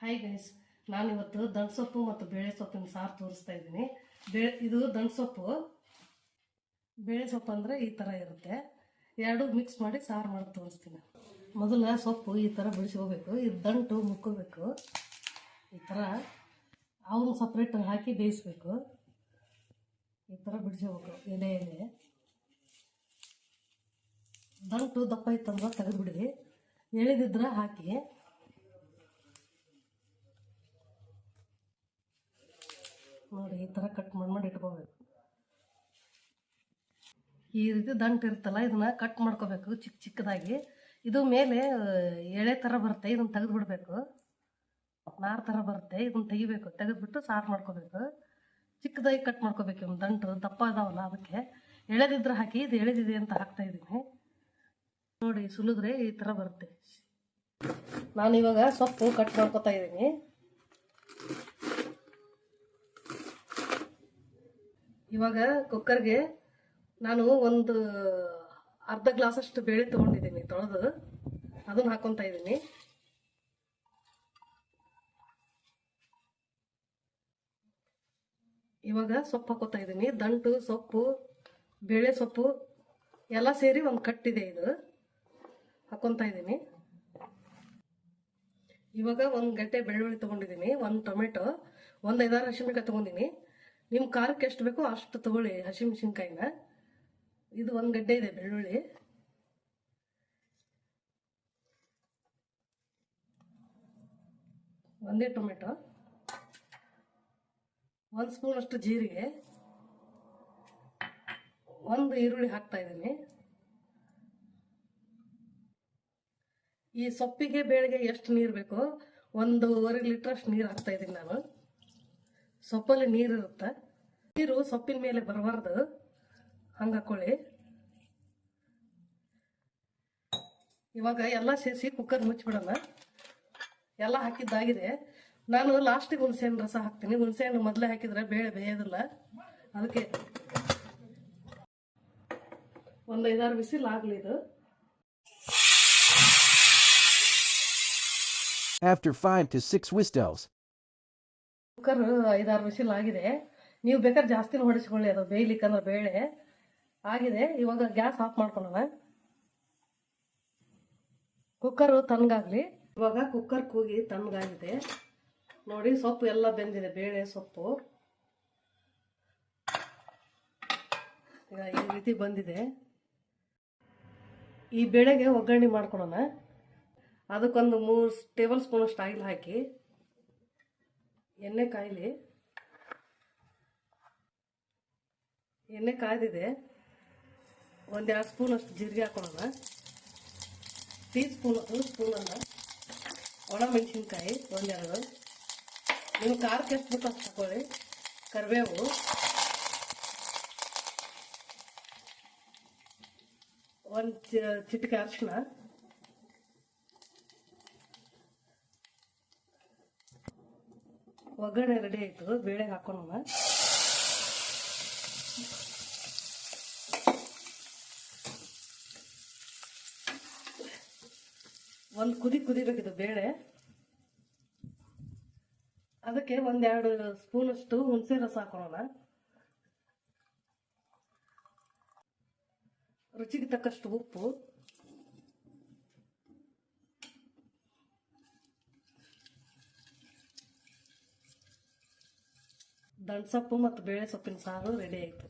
Hi guys ನಾನಿವತ್ತು ದಂಟ್ಸೊಪ್ಪು ಮತ್ತು ಬೇಳೆ ಸೊಪ್ಪಿನ ಸಾರು ತೋರಿಸ್ತಾ ಇದ್ದೀನಿ. ಬೇ, ಇದು ದಂಟ್ಸೊಪ್ಪು ಬೇಳೆ ಸೊಪ್ಪು ಅಂದರೆ ಈ ಥರ ಇರುತ್ತೆ. ಎರಡು ಮಿಕ್ಸ್ ಮಾಡಿ ಸಾರು ಮಾಡಿ ತೋರಿಸ್ತೀನಿ. ಮೊದಲ ಸೊಪ್ಪು ಈ ಥರ ಬಿಡಿಸ್ಕೋಬೇಕು. ಇದು ದಂಟು ಮುಕ್ಕೋಬೇಕು. ಈ ಥರ ಅವನು ಸಪ್ರೇಟ್ ಹಾಕಿ ಬೇಯಿಸ್ಬೇಕು. ಈ ಥರ ಬಿಡಿಸ್ಕೋಬೇಕು. ಎಲೆ ಎಲೆ. ದಂಟು ದಪ್ಪ ಇತ್ತಂದ್ರೆ ತೆಗೆದುಬಿಡಿ. ಎಳೆದಿದ್ರೆ ಹಾಕಿ ಈ ಥರ ಕಟ್ ಮಾಡಿ ಮಾಡಿ ಇಟ್ಕೋಬೇಕು. ಈ ರೀತಿ ದಂಟು ಇರುತ್ತಲ್ಲ, ಇದನ್ನ ಕಟ್ ಮಾಡ್ಕೋಬೇಕು ಚಿಕ್ಕ ಚಿಕ್ಕದಾಗಿ. ಇದು ಮೇಲೆ ಎಳೆ ಥರ ಬರುತ್ತೆ, ಇದನ್ನು ತೆಗೆದು ಬಿಡಬೇಕು ನಾರು ಥರ ಬರುತ್ತೆ, ಇದನ್ನ ತೆಗಿಬೇಕು. ತೆಗೆದ್ಬಿಟ್ಟು ಸಾರು ಮಾಡ್ಕೋಬೇಕು. ಚಿಕ್ಕದಾಗಿ ಕಟ್ ಮಾಡ್ಕೋಬೇಕು ದಂಟು, ದಪ್ಪ ಇದಾವಲ್ಲ ಅದಕ್ಕೆ. ಎಳೆದಿದ್ರೆ ಹಾಕಿ, ಇದು ಎಳೆದಿದೆ ಅಂತ ಹಾಕ್ತಾ ಇದ್ದೀನಿ. ನೋಡಿ, ಸುಲಿದ್ರೆ ಈ ಥರ ಬರುತ್ತೆ. ನಾನು ಇವಾಗ ಸೊಪ್ಪು ಕಟ್ ಮಾಡ್ಕೊತಾ ಇದ್ದೀನಿ. ಇವಾಗ ಕುಕ್ಕರ್ಗೆ ನಾನು ಒಂದು ಅರ್ಧ ಗ್ಲಾಸಷ್ಟು ಬೇಳೆ ತೊಗೊಂಡಿದ್ದೀನಿ, ತೊಳೆದು. ಅದನ್ನು ಹಾಕೊತಾ ಇದ್ದೀನಿ. ಇವಾಗ ಸೊಪ್ಪು ಹಾಕೋತಾ ಇದ್ದೀನಿ. ದಂಟು, ಸೊಪ್ಪು, ಬೇಳೆ ಸೊಪ್ಪು, ಎಲ್ಲ ಸೇರಿ ಒಂದು ಕಟ್ಟಿದೆ ಇದು. ಹಾಕೊತಾ ಇದ್ದೀನಿ. ಇವಾಗ ಒಂದು ಗಂಟೆ ಬೆಳ್ಳುಳ್ಳಿ ತೊಗೊಂಡಿದ್ದೀನಿ, ಒಂದು ಟೊಮೆಟೊ, ಒಂದು ಐದಾರು ಹಸಿಮೆಣ್ಕಾಯಿ ತೊಗೊಂಡಿನಿ ನಿಮ್ಮ ಖಾರಕ್ಕೆ ಎಷ್ಟು ಬೇಕೋ ಅಷ್ಟು ತಗೊಳ್ಳಿ ಹಸಿಮೆಣಸಿನ್ಕಾಯಿನ ಇದು ಒಂದು ಗಡ್ಡೆ ಇದೆ ಬೆಳ್ಳುಳ್ಳಿ. ಒಂದೇ ಟೊಮೆಟೊ. ಒಂದು ಸ್ಪೂನ್ ಅಷ್ಟು ಜೀರಿಗೆ. ಒಂದು ಈರುಳ್ಳಿ ಹಾಕ್ತಾ ಇದ್ದೀನಿ. ಈ ಸೊಪ್ಪಿಗೆ, ಬೇಳೆಗೆ ಎಷ್ಟು ನೀರು ಬೇಕೋ ಒಂದೂವರೆ ಲೀಟ್ರ್ ಅಷ್ಟು ನೀರು ಹಾಕ್ತಾ ಇದ್ದೀನಿ ನಾನು. ಸೊಪ್ಪಲ್ಲಿ ನೀರು ಇರುತ್ತೆ. ನೀರು ಸೊಪ್ಪಿನ ಮೇಲೆ ಬರಬಾರ್ದು. ಹಂಗೆ ಹಾಕೊಳ್ಳಿ. ಇವಾಗ ಎಲ್ಲ ಸೇರಿಸಿ ಕುಕ್ಕರ್ ಮುಚ್ಚಿಬಿಡೋಣ. ಎಲ್ಲ ಹಾಕಿದ್ದಾಗಿದೆ. ನಾನು ಲಾಸ್ಟಿಗೆ ಹುಣಸೆಹಣ್ಣು ರಸ ಹಾಕ್ತೀನಿ. ಹುಣಸೆಹಣ್ಣು ಮೊದಲೇ ಹಾಕಿದ್ರೆ ಬೇಳೆ ಬೇಯೋದಿಲ್ಲ. ಅದಕ್ಕೆ ಒಂದು ಐದಾರು ಬಿಸಿಲು ಆಗಲಿ ಇದು. After 5 to 6 whistles, ಕುಕ್ಕರ್ ಐದಾರು ವಿಸಿಲ್ ಆಗಿದೆ. ನೀವು ಬೇಕಾದ್ರೆ ಜಾಸ್ತಿ ಹೊಡಿಸ್ಕೊಳ್ಳಿ, ಅದು ಬೇಯ್ಲಿಕ್ಕಂದ್ರೆ ಬೇಳೆ. ಆಗಿದೆ, ಇವಾಗ ಗ್ಯಾಸ್ ಆಫ್ ಮಾಡ್ಕೊಳ್ಳೋಣ. ಕುಕ್ಕರು ತಣ್ಣಗಾಗ್ಲಿ. ಇವಾಗ ಕುಕ್ಕರ್ ಕೂಗಿ ತಣ್ಣಗಾಗಿದೆ. ನೋಡಿ, ಸೊಪ್ಪು ಎಲ್ಲ ಬೆಂದಿದೆ, ಬೇಳೆ ಸೊಪ್ಪು. ಈಗ ಈ ರೀತಿ ಬಂದಿದೆ. ಈ ಬೇಳೆಗೆ ಒಗ್ಗರಣೆ ಮಾಡ್ಕೊಳ್ಳೋಣ. ಅದಕ್ಕೊಂದು ಮೂರು ಟೇಬಲ್ ಸ್ಪೂನಷ್ಟು ಆಯಿಲ್ ಹಾಕಿ. ಎಣ್ಣೆ ಕಾಯ್ಲಿ ಎಣ್ಣೆ ಕಾಯ್ದಿದೆ ಒಂದೆರಡು ಸ್ಪೂನ್ ಅಷ್ಟು ಜೀರಿಗೆ ಹಾಕೊಳ್ಳೋಣ ಟೀ ಸ್ಪೂನ್ ಒಂದು ಸ್ಪೂನನ್ನು ಒಣ ಮೆಣಸಿನ್ಕಾಯಿ ಒಂದೆರಡು ನೀವು ಖಾರಕ್ಕೆ ಎಷ್ಟು ಬೇಕೋ ಅಷ್ಟು ಹಾಕೊಳ್ಳಿ ಕರಿಬೇವು ಒಂದು ಚಿಟಿಕೆ ಅರಿಶಿನ ಒಗ್ಗರಣೆ ರೆಡಿ ಆಯಿತು ಬೇಳೆ ಹಾಕೋಣ ಒಂದು ಕುದಿ ಕುದಿಬೇಕಿದು ಬೇಳೆ. ಅದಕ್ಕೆ ಒಂದೆರಡು ಸ್ಪೂನಷ್ಟು ಹುಣಸೆ ರಸ ಹಾಕೋಣ ರುಚಿಗೆ ತಕ್ಕಷ್ಟು ಉಪ್ಪು. ದಂಟ್ಸೊಪ್ಪು ಮತ್ತು ಬೇಳೆ ಸೊಪ್ಪಿನ ಸಾರು ರೆಡಿ ಆಯಿತು.